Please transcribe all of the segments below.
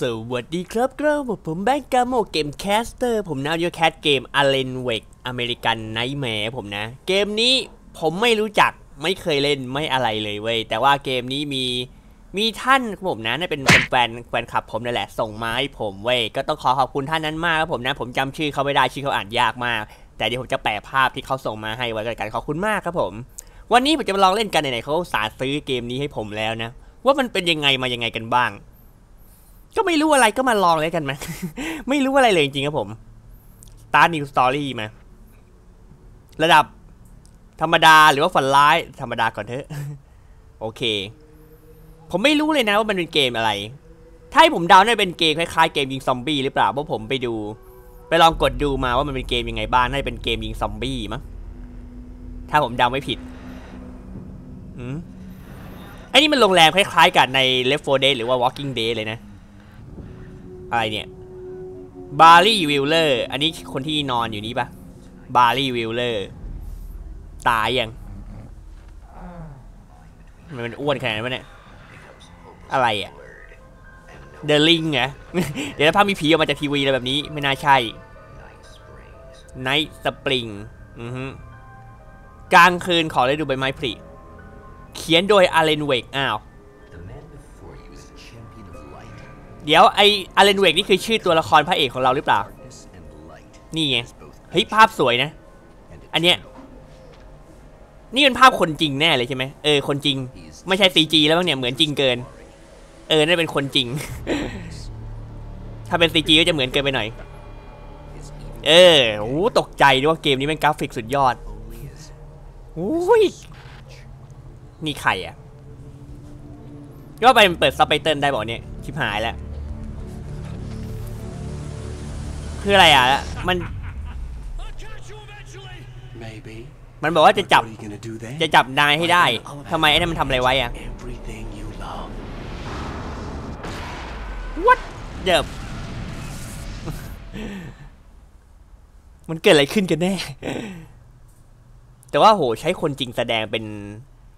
สวัสดีครับกระผมผมแบงก์กาโมเกมแคสเตอร์ผมนาวยูแคสเกมอเลนเวกอเมริกันไนท์แมร์ผมนะ เกมนี้ผมไม่รู้จักไม่เคยเล่นไม่อะไรเลยเว้ย แต่ว่าเกมนี้มีมีท่านผมนะนั่เป็นแฟนแฟนคลับผมนั่นแหละ ส่งมาให้ผมเว้ย ก็ต้องขอขอบคุณท่านนั้นมากครับผมนะ ผมจำชื่อเขาไม่ได้ชื่อเขาอ่านยากมาก แต่เดี๋ยวผมจะแปะภาพที่เขาส่งมาให้ไว้กันขอบคุณมากครับผม วันนี้ผมจะมาลองเล่นกันไหนๆเขาสาซื้อเกมนี้ให้ผมแล้วนะ ว่ามันเป็นยังไงมายังไงกันบ้าง ก็ไม่รู้อะไรก็มาลองเลยกันไหมไม่รู้อะไรเลยจริงๆครับผม Start New Story มาระดับธรรมดาหรือว่าฝันร้าย ธรรมดาก่อนเถอะ โอเค ผมไม่รู้เลยนะว่ามันเป็นเกมอะไร ถ้าให้ผมเดาน่าจะเป็นเกมคล้ายๆเกมยิงซอมบี้หรือเปล่าเพราะผมไปดู ไปลองกดดูมาว่ามันเป็นเกมยังไงบ้างน่าจะเป็นเกมยิงซอมบี้มั้งถ้าผมเดาไม่ผิดอืมอ้นี่มันโรงแรมคล้ายๆ กับใน Left 4 Dead หรือว่า Walking Dead เลยนะ อะไรเนี่ยบาร์รี่วิลเลอร์อันนี้คนที่นอนอยู่นี่ปะบาร์รี่วิลเลอร์ตายยังมันอ้วนขนาดนั้นเนี่ยอะไรอะเดลิงเหรอเดี๋ยวถ้ามีผีออกมาจากทีวีอะไรแบบนี้ไม่น่าใช่ไนท์สปริงอือฮึกลางคืนขอได้ดูใบไม้ผลิเขียนโดยอาเลนเวกอ้าว เดี๋ยวไออาเลนเวกนี่คือชื่อตัวละครพระเอกของเราหรือเปล่า นี่ไง เฮ้ยภาพสวยนะ อันเนี้ย นี่เป็นภาพคนจริงแน่เลยใช่ไหมเออคนจริง ไม่ใช่ CG แล้วเนี่ยเหมือนจริงเกิน เออน่าเป็นคนจริง ถ้าเป็น CG ก็จะเหมือนเกินไปหน่อย เออโอ้ตกใจด้วยว่าเกมนี้เป็นกราฟิกสุดยอด only is โอ้ยนี่ใครอะก็ไปเปิดซับไตเติลได้บอกเนี่ยชิบหายแล้ว คืออะไรอะ มัน I'll catch you eventually. maybe มันบอกว่าจะจับ what are you gonna do then จะจับนายให้ได้ทำไมไอ้นั่นมันทำอะไรไว้อะ everything you love What the มันเกิดอะไรขึ้นกันแน่ แต่ว่าโหใช้คนจริงแสดงเป็น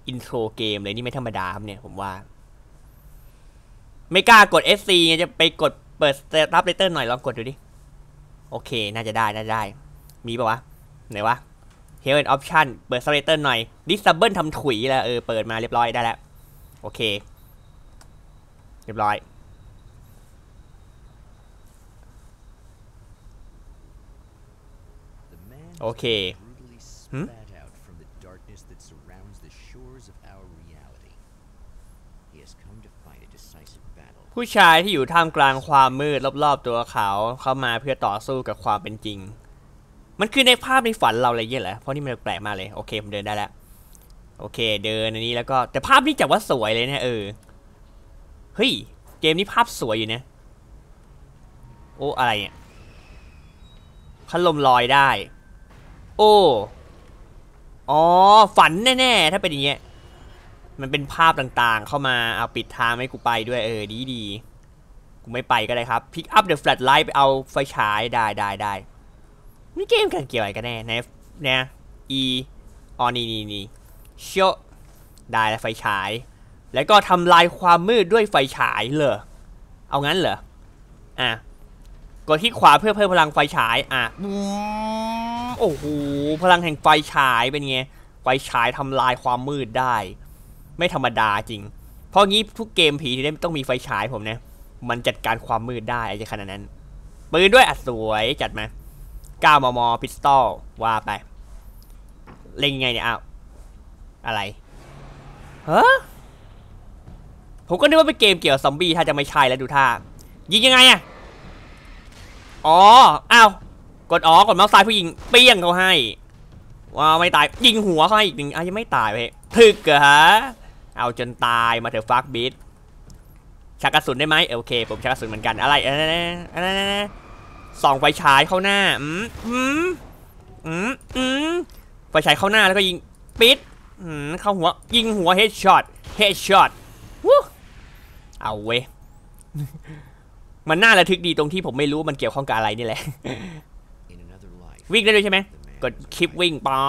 อินโทรเกมเลยนี่ไม่ธรรมดาครับเนี่ยผมว่า ไม่กล้ากด SC ไงจะไปกดเปิดสตาร์ทเลเตอร์หน่อยลองกดดูดิ โอเค น่าจะได้ น่าจะได้ มีปะวะ ไหนวะ h e l p Option เปิดสเลเตอร์หน่อย Disable ทำถุยแล้ว เออ เปิดมาเรียบร้อยได้แล้ว โอเค เรียบร้อย the man Okay. brutally Hmm? spat ผู้ชายที่อยู่ท่ามกลางความมืดรอบๆตัวเขาเข้ามาเพื่อต่อสู้กับความเป็นจริง มันคือในภาพในฝันเราอะไรเงี้ยเหรอเพราะนี่มันแปลกมากเลยโอเคผมเดินได้แล้วโอเคเดินอันนี้แล้วก็แต่ภาพนี่จับว่าสวยเลยนะเออเฮ้ยเกมนี้ภาพสวยอยู่นะโอ้อะไรเนี่ยพัดลมลอยได้ โอ้อ๋อฝันแน่ๆถ้าเป็นอย่างเงี้ย มันเป็นภาพต่างๆ เข้ามาเอาปิดทางให้กูไปด้วยเออดีดีกูไม่ไปก็ได้ครับ pick up the flashlight ไปเอาไฟฉายได้ได้ได้นี่เกมกันเกี่ยวอะไรกันแน่นเนี่ยอ๋ออนี่นี่นี่เชยวได้แล้วไฟฉาย แล้วก็ทำลายความมืดด้วยไฟฉายเหรอเอางั้นเหรออะกดที่ขวาเพื่อเพิ่มพลังไฟฉายอะโอ้โหพลังแห่งไฟฉายเป็นไงไฟฉายทำลายความมืดได้ ไม่ธรรมดาจริง เพราะงี้ทุกเกมผีที่ได้ต้องมีไฟฉายผมนะมันจัดการความมืดได้ไอ้จะขนาดนั้นปืนด้วยอัดสวยจัดมา9มมพิสตอลว่าไป เล่นยังไงเนี่ยอ้าวอะไรฮะผมก็นึกว่าเป็นเกมเกี่ยวกับซอมบี้ถ้าจะไม่ใช่แล้วดูท่า ยิงยังไงอะอ๋ออ้าวกดอ๋อกดเมาส์ซ้ายผู้ยิงเปี้ยงเขาให้ว้าวไม่ตายยิงหัวเขาให้อีกหนึ่งอะยังไม่ตายเว้ยถึกเหรอฮะ เอาจนตายมาเถอะฟักบิดชักกระสุนได้ไหมโอเค ผมชักกระสุนเหมือนกันอะไรอะไรอะไรอะไรส่องไฟฉายเข้าหน้า อืมอืมอืมอืมไฟฉายเข้าหน้าแล้วก็ยิงปิดอืมเข้าหัว ยิงหัวเฮดช็อตเฮดช็อตวู้เอาเว้ยมันน่าระทึกดีตรงที่ผมไม่รู้มันเกี่ยวข้องกับอะไรนี่แหละ in another life วิ่งได้ด้วยใช่ไหม the man กดคลิปวิ่งปอ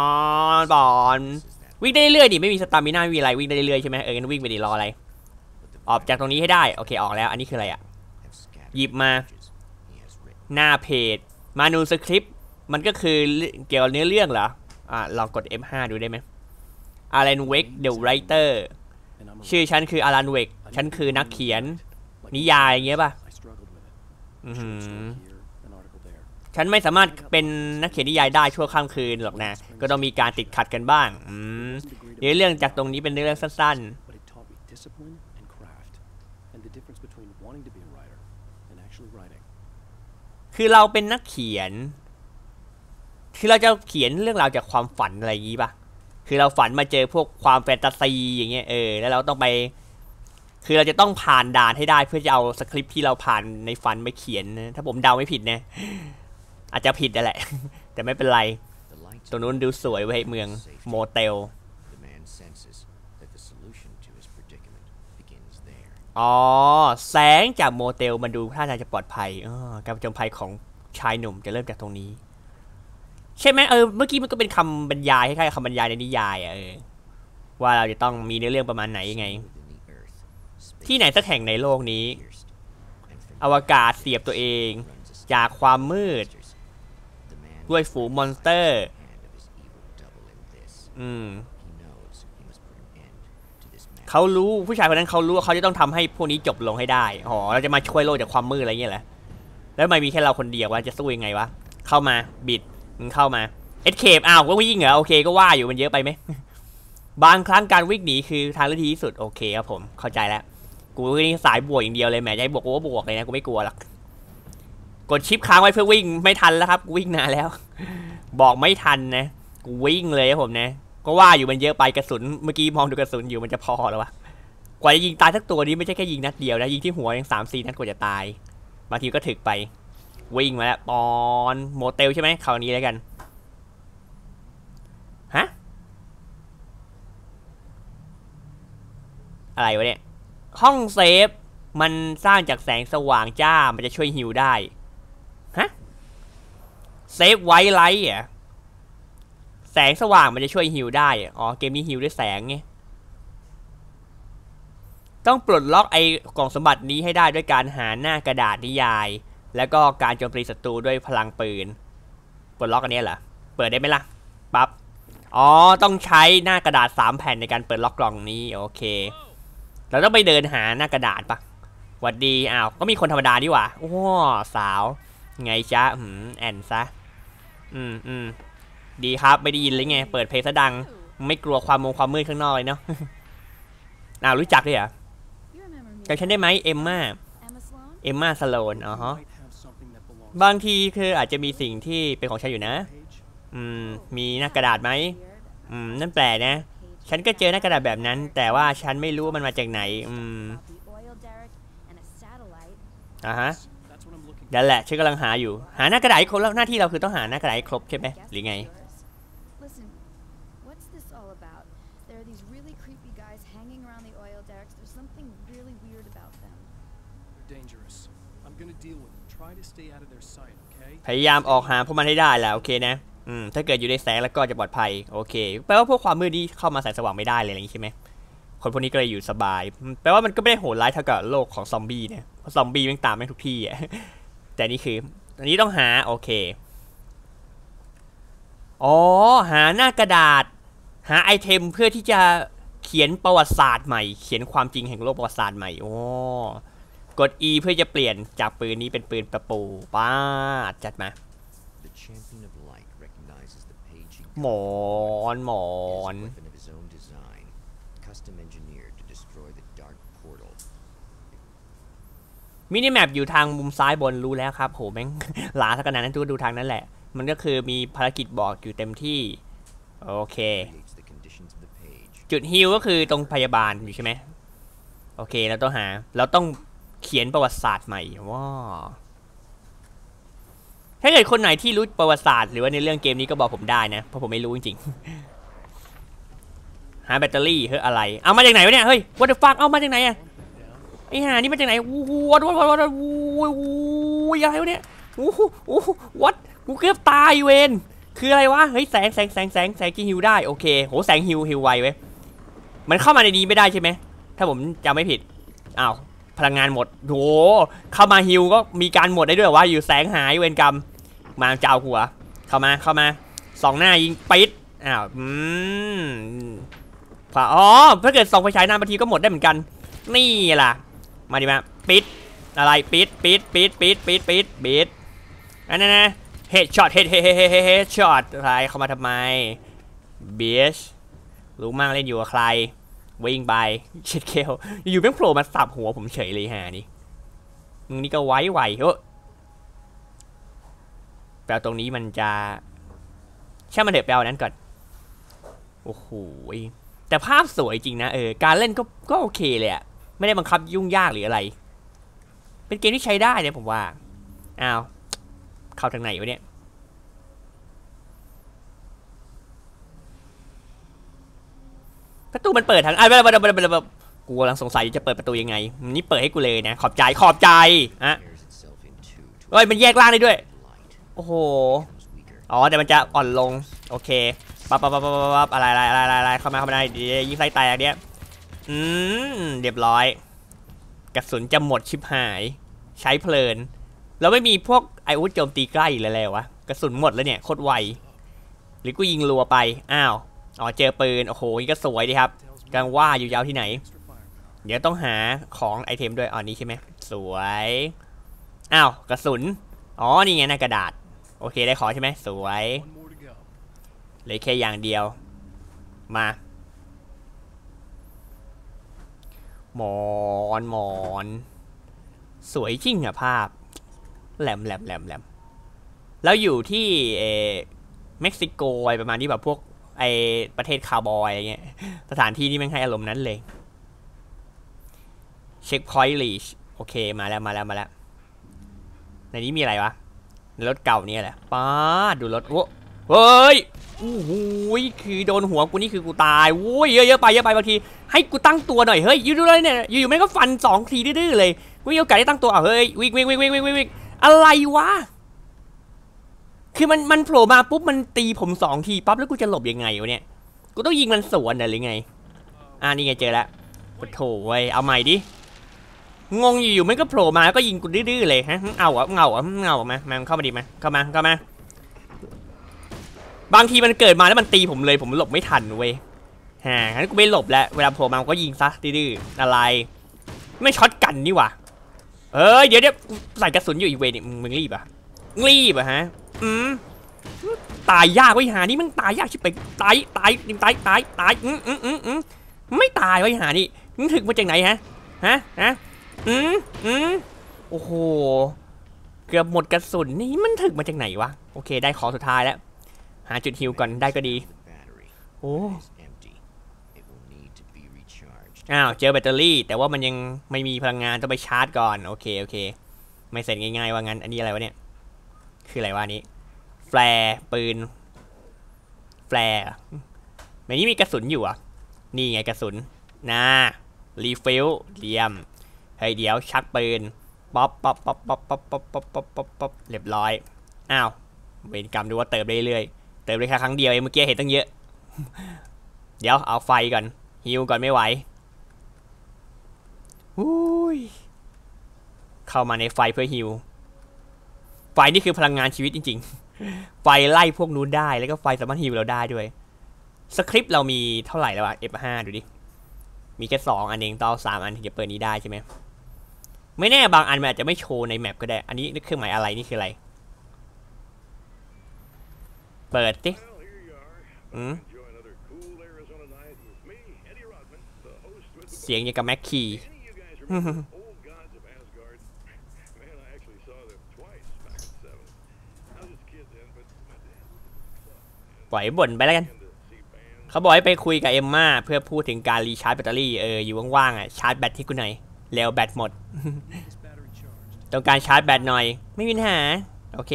นปอน possesses that วิ่งได้เรื่อยดิไม่มีสตามิน่าไม่มีอะไรวิ่งได้เรื่อยใช่ไหมเอองั้นวิ่งไปดิรออะไร ออกจากตรงนี้ให้ได้โอเคออกแล้ว อันนี้คืออะไรอะหยิบมาหน้าเพจมานูสคริปต์มันก็คือเกี่ยวกับเนื้อเรื่องเหรออะลองกด F5 ดูได้ไหมอารันเวกเดอะไรเตอร์ชื่อฉันคืออารันเวกฉันคือนักเขียน นิยายอย่างเงี้ยป่ะอือ A หือ short story here, an article there. ฉันไม่สามารถเป็นนักเขียนนิยายได้ชั่วข้ามคืนหรอกนะ ก็ต้องมีการติดขัดกันบ้าง อืม เนื้อเรื่องจากตรงนี้เป็นเนื้อเรื่องสั้นๆ คือเราเป็นนักเขียน คือเราจะเขียนเรื่องราวจากความฝันอะไรอย่างงี้ปะคือเราฝันมาเจอพวกความแฟนตาซีอย่างเงี้ยเออ แล้วเราต้องไป คือเราจะต้องผ่านด่านให้ได้เพื่อจะเอาสคริปที่เราผ่านในฝันมาเขียนนะ ถ้าผมเดาไม่ผิดนะ อาจจะผิดนั่นแหละ แต่ไม่เป็นไรตรงนู้นดูสวยไว้ยเมืองโมเตล อ๋อ แสงจากโมเตลมันดูท่าทางจะปลอดภัยอการผจญภัยของชายหนุ่มจะเริ่มจากตรงนี้ ใช่ไหมเออเมื่อกี้มันก็เป็นคำบรรยายคล้ายๆคำบรรยายในนิยายอะเออว่าเราจะต้องมีเนื้อเรื่องประมาณไหนยังไง ที่ไหนสักแห่งในโลกนี้ อวกาศเสียบตัวเอง จากความมืด ด้วยฝูงมอนสเตอร์ อืม เขารู้ผู้ชายคนนั้นเขารู้ว่าเขาจะต้องทำให้พวกนี้จบลงให้ได้อ๋อเราจะมาช่วยโลกจากความมืดอะไรเงี้ยแหละแล้วทำไมมีแค่เราคนเดียววะจะสู้ยังไงวะ เข้ามาบิดมึงเข้ามาเอ็ดเคปอ้าวก็วิ่งเหรอโอเคก็ว่าอยู่มันเยอะไปไหมบางครั้งการวิ่งหนีคือทางเลือกที่ดีที่สุดโอเคครับผมเข้าใจแล้ว กูนี่สายบวกอย่างเดียวเลยแหมจะให้บวกกูก็บวกเลยนะกูไม่กลัวหรอกกดชิปค้างไว้เพื่อวิ่งไม่ทันแล้วครับกูวิ่งนานแล้ว บอกไม่ทันนะกูวิ่งเลยครับผมนะ ก็ว่าอยู่มันเยอะไปกระสุนเมื่อกี้มองดูกระสุนอยู่มันจะพอแล้ววะกว่าจะยิงตายสักตัวนี้ไม่ใช่แค่ยิงนัดเดียวนะยิงที่หัวยังสามสี่นัดกว่าจะตายบางทีก็ถึกไป วิ่งมาแล้วปอนโมเตลใช่ไหมคราวนี้แล้วกันฮะอะไรวะเนี่ยห้องเซฟมันสร้างจากแสงสว่างจ้ามันจะช่วยฮิวได้ฮะเซฟไวไลท์อะ แสงสว่างมันจะช่วยฮิวได้ อ๋อ เกมนี้ฮิวด้วยแสงไง ต้องปลดล็อกไอ้กล่องสมบัตินี้ให้ได้ด้วยการหาหน้ากระดาษนิยาย แล้วก็การโจมตีศัตรูด้วยพลังปืน ปลดล็อกอันนี้เหรอ เปิดได้ไหมล่ะ ปั๊บ อ๋อ ต้องใช้หน้ากระดาษ 3 แผ่นในการเปิดล็อกกล่องนี้ โอเค เราต้องไปเดินหาหน้ากระดาษปะหวัดดี อ้าว ก็มีคนธรรมดาดีว่าโอ้สาว ไงจ๊ะหืมแอนซะ อืมอืม ดีครับ ไม่ได้ยินเลยไง เปิดเพลงซะดัง ไม่กลัวความมงความมืดข้างนอกเลยเนาะอ้ารู้จักด้วยเหรอ You remember me? จำฉันได้ไหมเอมมาเอมมาสโลนอ๋อฮะบางทีคืออาจจะมีสิ่งที่เป็นของฉันอยู่นะ อืม มีหน้ากระดาษไหม อืม นั่นแปลนะ ฉันก็เจอหน้ากระดาษแบบนั้น แต่ว่าฉันไม่รู้ว่ามันมาจากไหน อืมอะฮะนั่นแหละฉันกำลังหาอยู่ หาหน้ากระดาษครบแล้วหน้าที่เราคือต้องหาหน้ากระดาษครบใช่ไหมหรือไง พยายามออกหาพวกมันให้ได้แหละโอเคนะอืมถ้าเกิดอยู่ในแสงแล้วก็จะปลอดภัยโอเคแปลว่าพวกความมืดนี่เข้ามาแสงสว่างไม่ได้เลยอะไรอย่างนี้ใช่ไหมคนพวกนี้ก็เลยอยู่สบาย แปลว่ามันก็ไม่ได้โหดร้ายเท่ากับโลกของซอมบี้เนี่ยซอมบี้มันตามแม่ทุกที่อะแต่นี่คือ อันนี้ต้องหาโอเคอ๋อหาหน้ากระดาษ หาไอเทมเพื่อที่จะเขียนประวัติศาสตร์ใหม่ เขียนความจริงแห่งโลกประวัติศาสตร์ใหม่โอ้ กด E เพื่อจะเปลี่ยนจากปืนนี้เป็นปืนประปูป้าดจัดมา The champion of light recognizes the page he หมอนหมอน is a weapon of his own design, custom engineered to destroy the dark portal. มินิแมปอยู่ทางมุมซ้ายบนรู้แล้วครับ โหแม่งหลาสักขนาดนั้นทุกดูทางนั้นแหละ มันก็คือมีภารกิจบอกอยู่เต็มที่ โอเค Creates the conditions of the page. จุดฮิลก็คือตรงพยาบาลอยู่ใช่ไหมโอเคเราต้องหา เราต้อง เขียนประวัติศาสตร์ใหม่ว้าถ้าเกิดคนไหนที่รู้ประวัติศาสตร์หรือว่าในเรื่องเกมนี้ก็บอกผมได้นะ เพราะผมไม่รู้จริงๆ หาแบตเตอรี่เฮ้ยอะไร เอามาจากไหนวะเนี่ย เฮ้ย what the fuck เอามาจากไหนอะไอ้ห่านี่มาจากไหนวูวัดวัดวัดวัดวู้วู้อะไรวะเนี่ยวู้วู้วัดกูเกือบตายเวนคืออะไรวะ เฮ้ยแสงแสงแสงแสงแสงที่ฮิวได้โอเค โหแสงฮิวฮิวไวเว้ย มันเข้ามาในนี้ไม่ได้ใช่ไหม ถ้าผมจำไม่ผิด อ้าว พลังงานหมดโหเข้ามาฮิวก็มีการหมดได้ด้วยว่าอยู่แสงหายเวรกรรม มาเจ้าหัว เข้ามาเข้ามาสองหน้ายิงปิดอ้าวอืมฝาอ๋อถ้าเกิดส่องไฟฉายนานบางทีก็หมดได้เหมือนกัน นี่ล่ะ มาดิมาปิดอะไรปิดปิดปิดปิดปิดปิดปิดอันนั้นนะเฮดช็อตเฮดเฮดเฮดเฮดเฮดช็อตอะไรเข้ามาทำไมเบียชรู้มากเล่นอยู่กับใคร วิ่งไปเช็ดเคลอยู่แม่งโผล่มาสับหัวผมเฉยเลยฮะนี่มึงนี่ก็ไว้ไหวเฮ้ยแปลตรงนี้มันจะใช่มันเถอะแปลนั้นก่อนโอ้โหแต่ภาพสวยจริงนะเออการเล่นก็ก็โอเคเลยอะไม่ได้บังคับยุ่งยากหรืออะไร เป็นเกมที่ใช้ได้เนี่ยผมว่าอ้าวเข้าทางไหนวะเนี่ย ประตูมันเปิดทางอะแบบแบบแบบแบบกูกำลังสงสัยจะเปิดประตูยังไงนี่เปิดให้กูเลยนะ ขอบใจขอบใจอะเฮ้ยมันแยกร่างได้ด้วย โอ้โห Becomes weaker. อ๋อแต่มันจะอ่อนลง โอเคปั๊บปั๊บปั๊บปั๊บอะไรอะไรอะไรอะไรเข้ามาเข้ามาได้เดี๋ยวยิงไส้แตกเนี้ยอืมเรียบร้อย กระสุนจะหมดชิบหาย ใช้เพลิน แล้วไม่มีพวกไออาวุธโจมตีใกล้เลยเลยวะ กระสุนหมดแล้วเนี่ยโคตรไว หรือกูยิงรัวไป อ้าว อ๋อเจอปืน โอ้โหนี่ก็สวยดีครับกำลังว่าอยู่ยาวที่ไหน เดี๋ยวต้องหาของไอเทมด้วยอ๋อนี้ใช่ไหมสวยอ้าวกระสุน อ๋อนี่ไงน้ากระดาษ โอเคได้ขอใช่ไหมสวยเหลือแค่อย่างเดียว มา หมอนหมอน สวยจริงอะภาพ แหลมแหลมแหลมแหลมแล้วอยู่ที่เออเม็กซิโกอะไรประมาณนี้แบบพวก ไอประเทศคาวบอยอะไรเงี้ยสถานที่นี่มันให้อารมณ์นั้นเลยเช็คพอยต์ลีชโอเคมาแล้วมาแล้วมาแล้วในนี้มีอะไรวะรถเก่าเนี่ยแหละป้าดูรถโว้เฮ้ยโอ้โหยคือโดนหัวกูนี่คือกูตายโว้ยเยอะๆไปเยอะไปบางที ให้กูตั้งตัวหน่อยเฮ้ยอยู่ดูเลยเนี่ยอยู่ๆแม่งก็ฟันสองทีดื้อๆเลยกูมีโอกาสได้ตั้งตัวอะเฮ้ยวิ่งวิ่งวิ่งวิ่งวิ่งวิ่งอะไรวะ คือมันมันโผล่มาปุ๊บมันตีผมสองทีปั๊บแล้วกูจะหลบยังไงวะเนี่ย กูต้องยิงมันสวนน่ะหรือไง อ่านี่ไงเจอแล้วโอ้โถเว้ยเอาใหม่ดิ งงอยู่ๆมันก็โผล่มาแล้วก็ยิงกูดื้อๆเลยฮะ เอาอะเอาอะเอาอะมามาเข้ามาดิมาเข้ามาเข้ามา บางทีมันเกิดมาแล้วมันตีผมเลยผมหลบไม่ทันเว้ยฮะงั้นกูไม่หลบแล้วเวลาโผล่มามันก็ยิงซะดื้ออะไร ไม่ช็อตกันนี่หว่าเอ้ยเดี๋ยวเดี๋ยวใส่กระสุนอยู่อีกเวนี่มึงมึงรีบอะรีบอะฮะ อืมตายยากเว้หานี่มันตายยากชิบไปตายตายตายตายตายอืมอืมอืมอืมไม่ตายเว้หานี่มึงถึงมาจากไหนฮะฮะฮะอืมอืมโอ้โหเกือบหมดกระสุนนี่มันถึงมาจากไหนวะโอเค ได้ของสุดท้ายแล้ว หาจุดฮิวก่อนได้ก็ดีโอ้อ้าวเจอแบตเตอรี่ แต่ว่ามันยังไม่มีพลังงานต้องไปชาร์จก่อนโอเคโอเค ไม่เสร็จง่ายๆว่างั้นอันนี้อะไรวะเนี่ย คืออะไรวะนี้ แฟร์ปืน แฟร์ในนี้มีกระสุนอยู่อะ นี่ไงกระสุนนะรีฟิลเลียม เฮ้ยเดี๋ยวชักปืน ป๊อปป๊อปป๊อปป๊อปป๊อปป๊อปป๊อปป๊อปป๊อปป๊อปเรียบร้อย อ้าวเวรกรรมดูว่าเติมเรื่อยๆ เติมได้แค่ครั้งเดียวเองเมื่อกี้เห็นตั้งเยอะ เดี๋ยวเอาไฟก่อนฮิวก่อนไม่ไหวอุ้ย เข้ามาในไฟเพื่อฮิว ไฟนี่คือพลังงานชีวิตจริง ๆ ไฟไล่พวกนู้นได้แล้วก็ไฟสามารถฮิวเราได้ด้วย สคริปต์เรามีเท่าไหร่แล้วอะ F5 ดูดิ มีแค่สองอันเองต้อสามอันถึงจะเปิดนี้ได้ใช่ไหม ไม่แน่บางอันมันอาจจะไม่โชว์ในแมปก็ได้ อันนี้นี่เครื่องหมายอะไรนี่คืออะไร เปิดสิอืมเสียงอย่างกับแม็กคี ปล่อยบ่นไปแล้วกัน เขาบอกให้ไปคุยกับเอมมาเพื่อพูดถึงการรีชาร์จแบตเตอรี่เอออยู่ว่างๆอะชาร์จแบตที่กูหน่อยแล้วแบตหมด ต้องการชาร์จแบตหน่อย ไม่มีปัญหา โอเค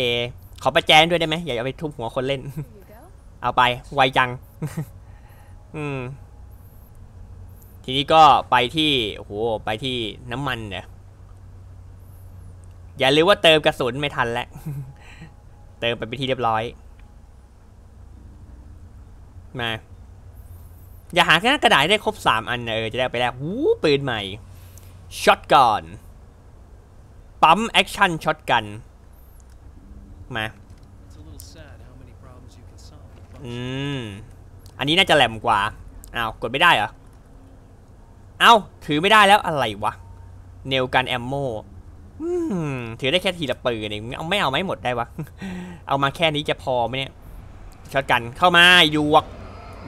ขอประแจนด้วยได้ไหมอย่าเอาไปทุบหัวคนเล่น เอาไปไวจัง อืม ทีนี้ก็ไปที่โอ้โหไปที่น้ำมันเนี่ยอย่าลืมว่าเติมกระสุนไม่ทันแล้ว เติมไปเป็นที่เรียบร้อย มา อย่าหาแค่กระดาษได้ครบสามอันนะเออจะได้ไปแลกวู้ปืนใหม่ช็อตกันปั๊มแอคชั่นช็อตกันมาอืม อันนี้น่าจะแหลมกว่าอ้าวกดไม่ได้เหรอเอ้าถือไม่ได้แล้วอะไรวะเนลกันแอมโมอืมถือได้แค่ทีละปืนเองเอาไม่เอาไม่หมดได้วะ เอามาแค่นี้จะพอไหมเนี่ยช็อตกันเข้ามาหยวก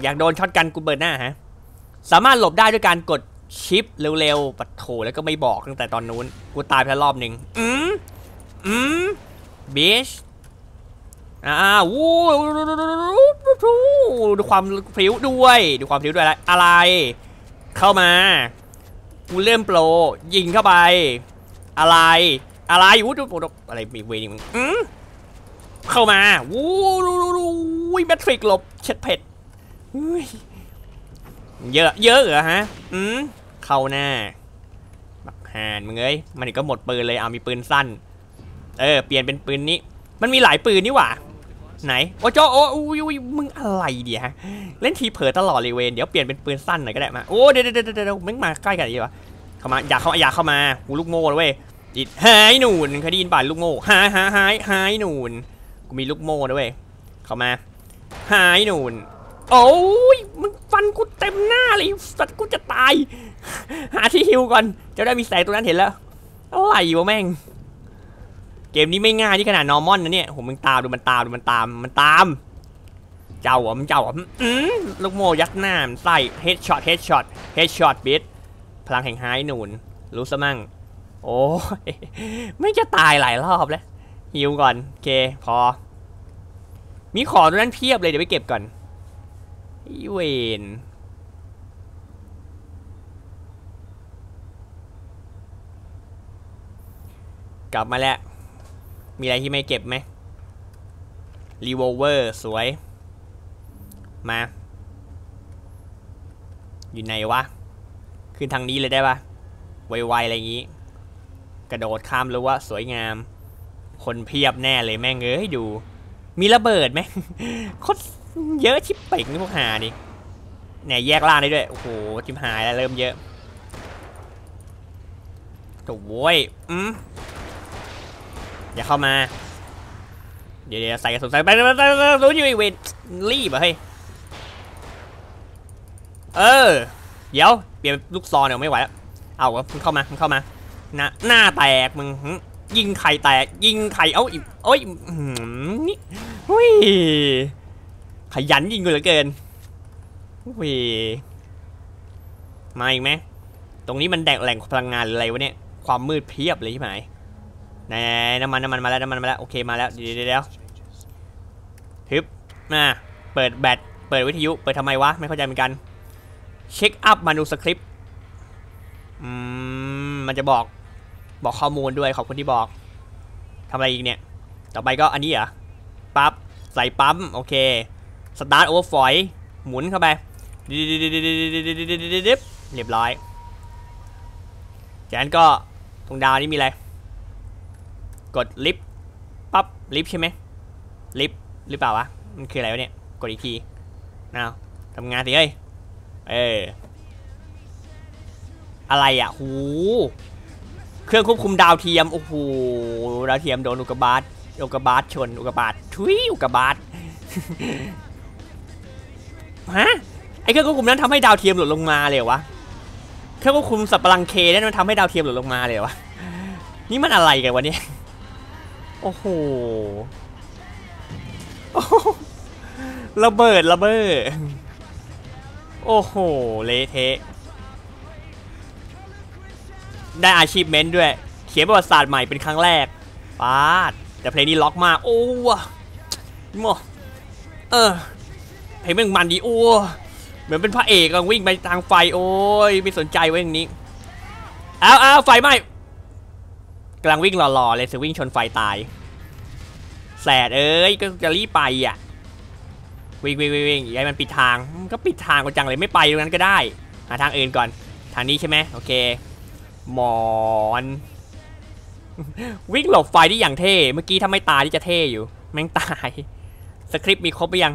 อยากโดนช็อตกันกูเบิร์หน้าฮะ สามารถหลบได้ด้วยการกดชิปเร็วๆปัดโถแล้วก็ไม่บอกตั้งแต่ตอนนู้น กูตายไปแล้วรอบหนึ่งอืมอืมบิชอ่าวู้ดูความพริ้วด้วย ดูความพริ้วด้วยอะไรอะไร เข้ามา กูเริ่มโปร ยิงเข้าไป อะไร อะไรวู้ดูอะไรมีเวนิมึงอืมเข้ามาวู้ดูดูดูวิแมทริกหลบเช็ดเผ็ด เยอะเยอะเหรอฮะ อืมเข้าหน้าบักหานมึงเอ้ย มันก็หมดปืนเลยเอามีปืนสั้น เออ เปลี่ยนเป็นปืนนี้ มันมีหลายปืนนี่หว่า ไหน โอ้โจโอ้ยอุ้ยมึงอะไรเดียฮะ เล่นทีเผลอตลอดเลยเวนเดี๋ยวเปลี่ยนเป็นปืนสั้นหน่อยก็ได้มา โอ้เดี๋ยวเดี๋ยวเดี๋ยวเดี๋ยวมึงมาใกล้กันดีวะเข้ามา อย่าเข้าอย่าเข้ามากูลูกโม่เลยเว้ยอิดหายหนูนเคยได้ยินป่ะลูกโม่หายหายหายหายหนูนกูมีลูกโม่ด้วยเวยเข้ามาหายหนูน โอ้ยมึงฟันกูเต็มหน้าเลยสัตว์กูจะตาย หาที่ฮิวก่อนจะได้มีแสงตรงนั้นเห็นแล้วอะไรวะแม่ง เกมนี้ไม่ง่ายที่ขนาดนอร์มอนนะเนี่ยโหมึงตามดูมันตามดูมันตามมันตาม เจ้าหรอมันเจ้าหรออืมลูกโมยัดหน้ามันใส่เฮดช็อตเฮดช็อตเฮดช็อตบิดพลังแห่งไฮหนุนรู้ซะมั่ง โอ้ยไม่จะตายหลายรอบแล้วฮิวก่อนโอเคพอ มีของตรงนั้นเพียบเลยเดี๋ยวไปเก็บก่อน อีเวนกลับมาแล้ว มีอะไรที่ไม่เก็บไหมรีโวเวอร์สวย มา อยู่ไหนวะ ขึ้นทางนี้เลยได้ปะไวๆอะไรอย่างงี้ กระโดดข้ามรั้วสวยงาม คนเพียบแน่เลยแม่งเอ้ยดู มีระเบิดไหมโคตร เยอะชิบเป่งนี่พวกหาดิเนี่ยแยกล่างได้ด้วย โอ้โหจิมหายแล้วเริ่มเยอะโอ้ยอืมอย่าเข้ามา เดี๋ยวเดี๋ยวใส่กระสุนใส่ไปไปรู้อยู่อ้เวนรีบอะเฮ้ย เออ เดี๋ยวเปลี่ยนลูกซองเนี่ยไม่ไหวแล้ว เอาวะมึงเข้ามา มึงเข้ามาหน้าหน้าแตกมึงยิงไข่แตก ยิงไข่เอ้าอีกโอ้ยนี่หุ้ย ขยันยิงกูเหลือเกินหุ้ยมาอีกไหมตรงนี้มันแดกแหล่งพลังงานหรืออะไรวะเนี่ย ความมืดเพียบเลยใช่ไหมไหนน้ำมันน้ำมันมาแล้วน้ำมันมาแล้วโอเคมาแล้วเดี๋ยวเดี๋ยวทึบมาเปิดแบตเปิดวิทยุเปิดทำไมวะไม่เข้าใจเหมือนกัน เช็คอัพมานูสคริปต์อืมมันจะบอกบอกข้อมูลด้วยขอบคุณที่บอกทำอะไรอีกเนี่ย ต่อไปก็อันนี้เหรอปั๊บใส่ปั๊มโอเค สตาร์ทโอเวอร์ฟอยหมุนเข้าไปเรียบร้อย จากนั้นก็ตรงดาวนี้มีอะไร กดลิฟปั๊บลิฟใช่ไหมลิฟหรือเปล่าวะ มันคืออะไรวะเนี่ย กดอีกทีเอาทำงานสิเอ้ย เออ อะไรอะ หู เครื่องควบคุมดาวเทียม โอ้โห ดาวเทียมโดนอุกกาบาตอุกกาบาตชน อุกกาบาตทุยอุกกาบาต ฮะไอ้เครื่องควบคุมนั้นทำให้ดาวเทียมหล่นลงมาเลยวะเครื่องควบคุมสับปะรังเคนั่นมันทำให้ดาวเทียมหล่นลงมาเลยวะนี่มันอะไรกันวะเนี่ยโอ้โหโอ้โหระเบิดระเบิดโอ้โหเละเทะได้อาชีพเมนด้วย เขียนประวัติศาสตร์ใหม่เป็นครั้งแรกปาดแต่เพลงนี้ล็อกมาก โอ้วะโมเออ เพลงแม่งมันดีโอ้เหมือนเป็นพระเอกกำลังวิ่งไปทางไฟโอ้ยไม่สนใจไว้อย่างนี้เอาเอาไฟไหม้กำลังวิ่งหล่อๆเลยสิวิ่งชนไฟตายแสดเอ้ยก็จะรีบไปอะวิ่งวิ่งวิ่งวิ่งอย่าให้มันปิดทางมันก็ปิดทางกูจังเลยไม่ไปตรงนั้นก็ได้หาทางอื่นก่อน ทางนี้ใช่ไหมโอเคหมอนวิ่งหลบไฟที่อย่างเท่เมื่อกี้ถ้าไม่ตายที่จะเท่อยู่ แม่งตายสคริปต์มีครบไปยัง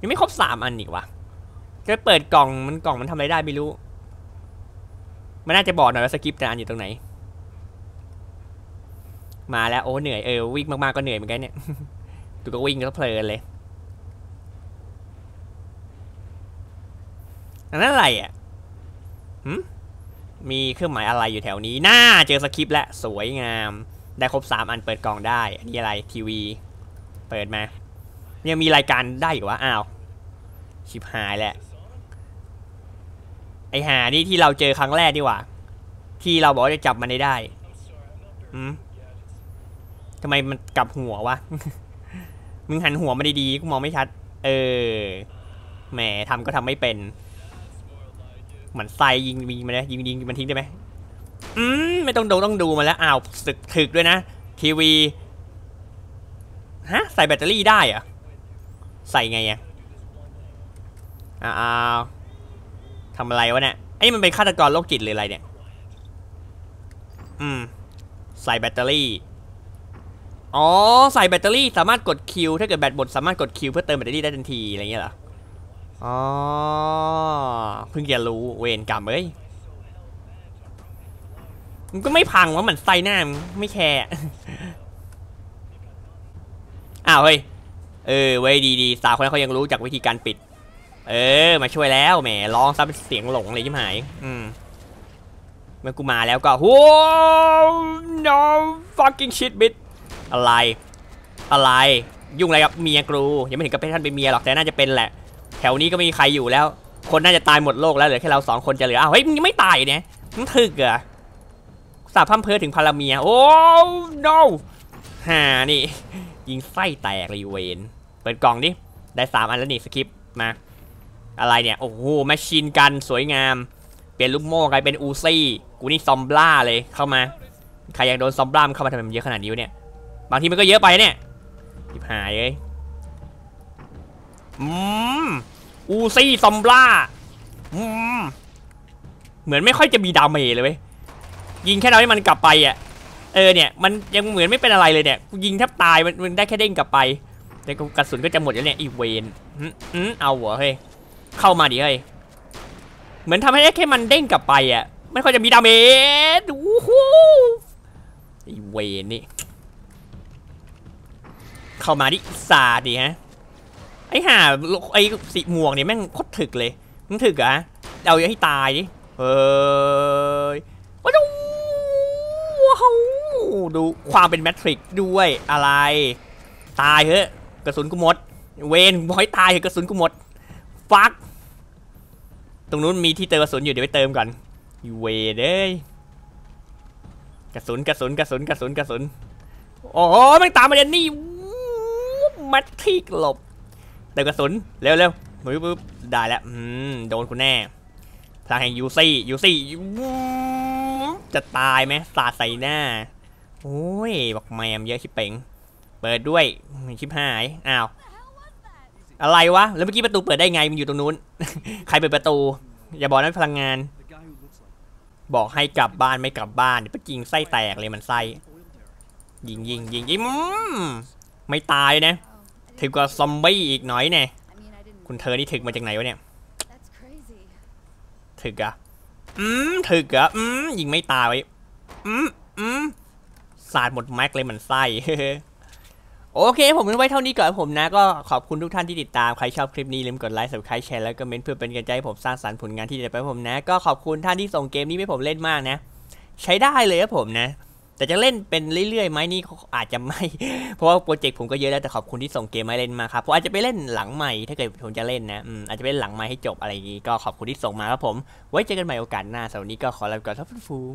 ยังไม่ครบสามอันอีกวะก็เปิดกล่องมันกล่องมันทำอะไรได้ไม่รู้ มันน่าจะบอกหน่อยว่าสคริปแต์นานอยู่ตรงไหน มาแล้วโอ้เหนื่อยเออวิ่งมากๆก็เหนื่อยเหมือนกันเนี่ยดูก็วิ่งก็เพลินเลยนนั้นอะไรอะหืมมีเครื่องหมายอะไรอยู่แถวนี้ น่าเจอสคริปต์แล้วสวยงาม ได้ครบสามอันเปิดกล่องได้ อันนี้อะไรทีวี เปิดมา ยังมีรายการได้อยู่วะอ้าวชิบหายแหล้วไอหานี่ที่เราเจอครั้งแรกดีกว่า ที่เราบอกว่าจะจับมันได้ได้อืมทำไมมันกลับหัววะ มึงหันหัวมาดีๆ กูมองไม่ชัด เออ แหมทำก็ทำไม่เป็น เหมือนไซยิงยิงมาเลยยิงยิงมันทิ้งได้ไหมอืมไม่ต้องดูต้องดูมาแล้วอ้าวสึกถึกด้วยนะ ทีวี ฮะ ใส่แบตเตอรี่ได้อะ ใส่ไงอะอ้าวทำอะไรวะเนี่ยไอ้นี่มันเป็นฆาตกรโรคจิตหรืออะไรเนี่ย อืม ใส่แบตเตอรี่ อ๋อ ใส่แบตเตอรี่สามารถกดคิวถ้าเกิดแบตหมดสามารถกดคิวเพื่อเติมแบตเตอรี่ได้ทันทีอะไรเงี้ยเหรอ อ๋อ เพิ่งจะรู้เวรกรรมเอ้ย มันก็ไม่พังว่ามันใส่หน้าไม่แคร์ อ้าวเฮ้ย เออเว้ยดีดีสาวคนนั้นเขายังรู้จากวิธีการปิด เออ มาช่วยแล้วแหมร้องซะเป็นเสียงหลงเลยชิบหายอืมเมื่อกูมาแล้วก็โว้ no fucking shit bitch อะไร อะไร ยุ่งอะไรกับเมียกูยังไม่ถึงกับเป็นท่านเป็นเมียหรอกแต่น่าจะเป็นแหละ แถวนี้ก็ไม่มีใครอยู่แล้ว คนน่าจะตายหมดโลกแล้วเหลือแค่เราสองคนจะเหลืออ้าวเฮ้ยมึงยังไม่ตายเนี่ยมึงถึกเหรอสาบพั่มเพอถึงพาราเมีย โอ้ no ฮ่านี่ ยิงไส้แตกเลยเวนเปิดกล่องดิ ได้สามอันแล้วนี่สคริปมา อะไรเนี่ย โอ้โหแมชชีนกันสวยงาม เปลี่ยนลูกโม่กลายเป็นอูซี่ กูนี่ซอมบล่าเลยเข้ามา ใครอยากโดนซอมบล่ามนเข้ามาทำไมมันเยอะขนาดนี้วะเนี่ย บางทีมันก็เยอะไปเนี่ยทิบหายเลยอืมอูซี่ซอมบล่าอืมเหมือนไม่ค่อยจะมีดาเมจเลยเว้ย ยิงแค่เราให้มันกลับไปอะ เออเนี่ย มันยังเหมือนไม่เป็นอะไรเลยเนี่ย ยิงแทบตายมันได้แค่เด้งกลับไป แต่กระสุนก็จะหมดแล้วเนี่ยอีเวนอืมเอาหัวเฮ้ยเข้ามาดิเฮ้ยเหมือนทำให้แค่มันเด้งกลับไปอะไม่ค่อยจะมีดาเมจโอ้โหอีเวนนี่เข้ามาดิสาดดิฮะไอ้ห่าไอ้สีม่วงเนี่ยแม่งโคตรถึกเลยมึงถึกเหรอะเอาให้ตายดิเฮ้ยว้าวดูความเป็นแมทริกด้วยอะไร ตายเฮ้ย ระสุนกูหมด เวนบอยตายเถอะกระสุนกูหมด ฟัก ตรงนู้นมีที่เติมกระสุนอยู่เดี๋ยวไปเติมก่อนเวนเอ้ยกระสุนกระสุนกระสุนกระสุนกระสุน โอ้โหม่ตามมาเดนนี่แมทริกซ์หลบเติมกระสุนเร็วเร็วปึ๊บปึ๊บได้แล้วอืมโดนกูแน่พลังแห่งยูซี่ยูซี่จะตายไหมสาดใส่หน้า โอ้ยบอกแมมเยอะชิบเป่ง เปิดด้วยชิบหาย อ้าว อะไรวะ แล้วเมื่อกี้ประตูเปิดได้ไง มันอยู่ตรงนู้น ใครเปิดประตู อย่าบอกนะพลังงาน บอกให้กลับบ้านไม่กลับบ้านเดี๋ยวไปยิงไส้แตกเลยมันไส้ ยิงยิงยิงยิงอืมไม่ตายนะ ถึงกว่าซอมบี้อีกหน่อยแน่ I mean, I didn't. คุณเธอนี่ถึกมาจากไหนวะเนี่ย ถึกอะอืมถึกอะอืมยิงไม่ตายอืมอืมสาดหมดแม็กเลยเหมือนไส้ โอเค ผมไว้เท่านี้ก่อนผมนะ ก็ขอบคุณทุกท่านที่ติดตาม ใครชอบคลิปนี้ลืมกดไลค์ subscribe แชร์แล้วก็เมนต์เพื่อเป็นกำลังใจให้ผมสร้างสรรค์ผลงานที่ดีไปผมนะ ก็ขอบคุณท่านที่ส่งเกมนี้ให้ผมเล่นมากนะ ใช้ได้เลยครับผมนะ แต่จะเล่นเป็นเรื่อยๆไหมนี่อาจจะไม่ เพราะว่าโปรเจกต์ผมก็เยอะแล้วแต่ขอบคุณที่ส่งเกมมาเล่นมาครับผมอาจจะไปเล่นหลังใหม่ถ้าเกิดผมจะเล่นนะอืมอาจจะไปเล่นหลังใหม่ให้จบอะไรอย่างงี้ก็ขอบคุณที่ส่งมาครับผม ไว้เจอกันใหม่โอกาสหน้าสำหรับวันนี้ก็ขอลาไปก่อนครับฟูง